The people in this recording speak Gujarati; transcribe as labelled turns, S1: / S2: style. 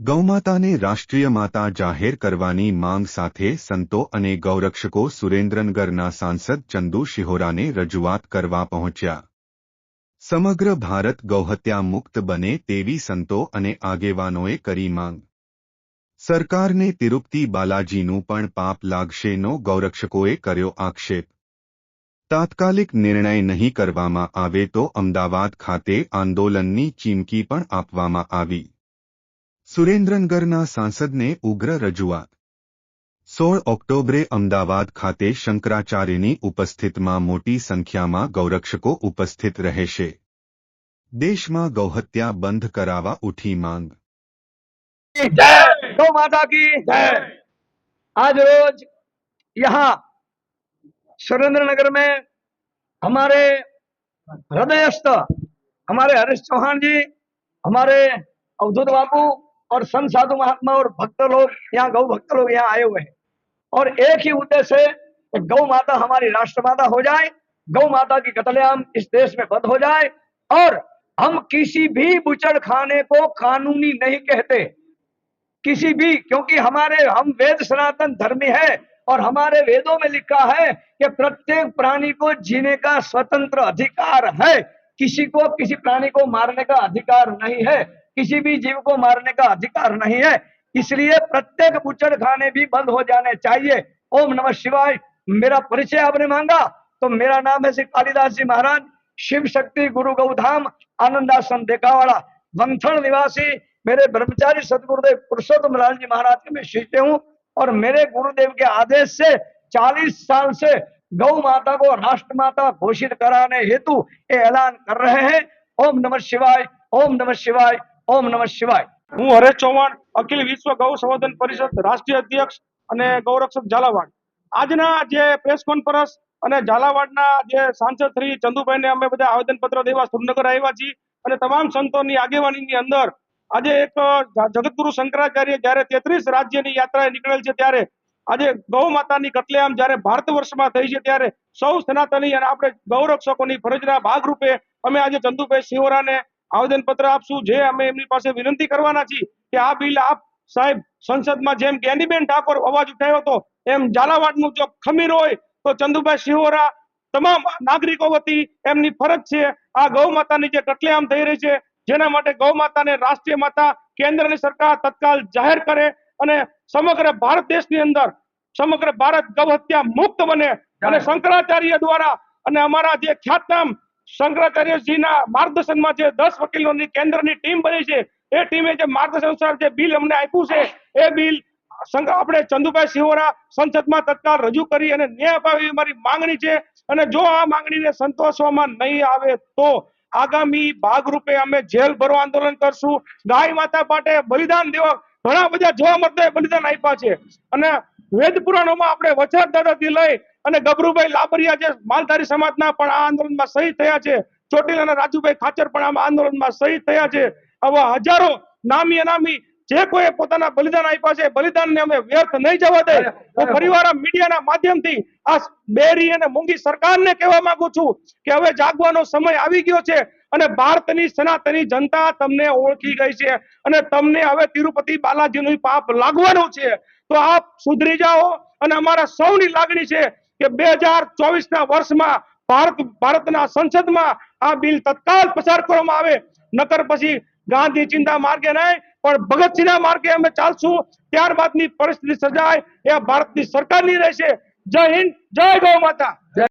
S1: ગૌમાતાને રાષ્ટ્રીય માતા જાહેર કરવાની માંગ સાથે સંતો અને ગૌરક્ષકો સુરેન્દ્રનગરના સાંસદ ચંદુ શિહોરાને રજૂઆત કરવા પહોંચ્યા. સમગ્ર ભારત ગૌહત્યા મુક્ત બને તેવી સંતો અને આગેવાનોએ કરી માંગ. સરકારને તિરુપતિ બાલાજીનું પણ પાપ લાગશેનો ગૌરક્ષકોએ કર્યો આક્ષેપ. તાત્કાલિક નિર્ણય નહીં કરવામાં આવે તો અમદાવાદ ખાતે આંદોલનની ચીમકી પણ આપવામાં આવી. સુરેન્દ્રનગરના સાંસદને ઉગ્ર રજૂઆત સોળ ઓક્ટોબરે અમદાવાદ ખાતે શંકરાચાર્યની ઉપસ્થિતમાં મોટી સંખ્યામાં ગૌરક્ષકો ઉપસ્થિત રહેશે દેશમાં ગૌહત્યા બંધ કરાવવા ઉઠી માંગ
S2: जय गौ माता की जय आज रोज यहाँ सुरेंद्र नगर में हमारे हृदयस्थ हमारे हरीश चौहान जी हमारे अवधूत बाबू और संत साधु महात्मा और भक्त लोग, यहाँ गौ भक्त लोग यहाँ आए हुए हैं। और एक ही उद्देश्य गौ माता हमारी राष्ट्र माता हो जाए, गौ माता की कतलेआम इस देश में बंद हो जाए, और हम किसी भी बुचड़ खाने को कानूनी नहीं कहते। किसी भी, क्योंकि हमारे, हम वेद सनातन धर्मी है, और हमारे वेदों में लिखा है कि प्रत्येक प्राणी को जीने का स्वतंत्र अधिकार है। किसी को, किसी प्राणी को मारने का अधिकार नहीं है। किसी भी जीव को मारने का अधिकार नहीं है। इसलिए प्रत्येक बुचड़ खाने भी बंद हो जाने चाहिए। ओम नमः शिवाय। मेरा परिचय आपने मांगा तो मेरा नाम है श्री कालिदास जी महाराज। शिव शक्ति गुरु गौधाम आनंदाश्रम देखावाड़ा वंथण निवासी, मेरे ब्रह्मचारी सदगुरुदेव पुरुषोत्तम लाल जी महाराज के मैं शिष्य हूँ और मेरे गुरुदेव के आदेश से 40 साल से गौ माता को राष्ट्र माता घोषित कराने हेतु ऐलान कर रहे हैं। ओम नमः शिवाय, ओम नमः शिवाय। ઓમ નમઃ શિવાય.
S3: હું હરેશ ચૌહાણ, અખિલ વિશ્વ ગૌ સંવર્ધન પરિષદ રાષ્ટ્રીય અધ્યક્ષ અને ગૌરક્ષક ઝાલાવાડ. આજના જે પ્રેસ કોન્ફરન્સ અને ઝાલાવાડના જે સાંસદ શ્રી ચંદુભાઈને અમે બધા આવેદનપત્ર દેવા સુરનગર આવ્યા છીએ અને તમામ સંતોની આગેવાનીની અંદર આજે એક જગતગુરુ શંકરાચાર્ય જ્યારે તેત્રીસ રાજ્યની યાત્રાએ નીકળેલ છે ત્યારે આજે ગૌ માતાની કતલેઆમ જયારે ભારત વર્ષમાં થઈ છે ત્યારે સૌ સનાતની અને આપણે ગૌરક્ષકોની ફરજના ભાગરૂપે અમે આજે ચંદુભાઈ સિહોરાને આવેદનપત્ર આપશું. જે અમે એમની પાસે વિનંતી કરવાના છીએ કે આ બિલ આપ સાહેબ સંસદમાં જેમ જ્ઞાનીબેન ઠાકોર અવાજ ઉઠાવ્યો હતો એમ ઝાલાવાડનું જો ખમીર હોય તો ચંદુભાઈ સિંહોરા તમામ નાગરિકો વતી એમની ફરજ છે આ ગૌ માતાની જે કટલેઆમ થઈ રહી છે જેના માટે ગૌ માતાને રાષ્ટ્રીય માતા કેન્દ્રની સરકાર તત્કાલ જાહેર કરે અને સમગ્ર ભારત દેશની અંદર સમગ્ર ભારત ગૌ હત્યા મુક્ત બને અને શંકરાચાર્ય દ્વારા અને અમારા જે ખ્યાતનામ શંકરાચાર્યજીના માર્ગદર્શનમાં જે દસ વકીલોની કેન્દ્રની ટીમ બની છે, એ ટીમે જે માર્ગદર્શન અનુસાર જે બિલ અમને આપ્યું છે, એ બિલ આપણે ચંદુભાઈ સિંહોરા સંસદમાં તત્કાલ રજૂ કરી અને ન્યાય અપાવે મારી માંગણી છે. અને જો આ માંગણીને સંતોષવામાં નહીં આવે તો આગામી ભાગરૂપે અમે જેલ ભરો આંદોલન કરશું. ગાય માતા માટે બલિદાન દેવા ઘણા બધા જોવા મળતા બલિદાન આપ્યા છે. અને વેદ પુરાણોમાં આપણે વચન દાદાથી લઈ અને ગબરુભાઈ લાબરિયા જે માલધારી સમાજના પણ આ આંદોલનમાં શહીદ થયા છે ચોટીલા અને રાજુભાઈ ખાચર પણ આ આંદોલનમાં શહીદ થયા છે આવા હજારો નામી અનામી જે કોઈ પોતાના બલિદાન આપ્યા છે બલિદાનને અમે વ્યર્થ નહીં જવા દે. હું ફરીવાર મીડિયાના માધ્યમથી આ બેરી અને મૂંગી સરકારને કહેવા માંગુ છું કે હવે જાગવાનો સમય આવી ગયો છે અને ભારતની સનાતની જનતા તમને ઓળખી ગઈ છે અને તમને હવે તિરુપતિ બાલાજીનું પાપ લાગવાનું છે. તો આપ સુધરી જાઓ અને અમારા સૌની લાગણી છે કે બે હજાર ચોવીસ ના વર્ષમાં ભારત, ભારતના સંસદમાં આ બિલ તત્કાલ પસાર કરવામાં આવે. નકર પછી ગાંધી ચિંતા માર્ગે નહીં, પણ ભગતસિંહના માર્ગે અમે ચાલશું. ત્યારબાદની પરિસ્થિતિ સર્જાય, એ ભારતની સરકારની રહેશે. જય હિન્દ, જય ગૌ માતા.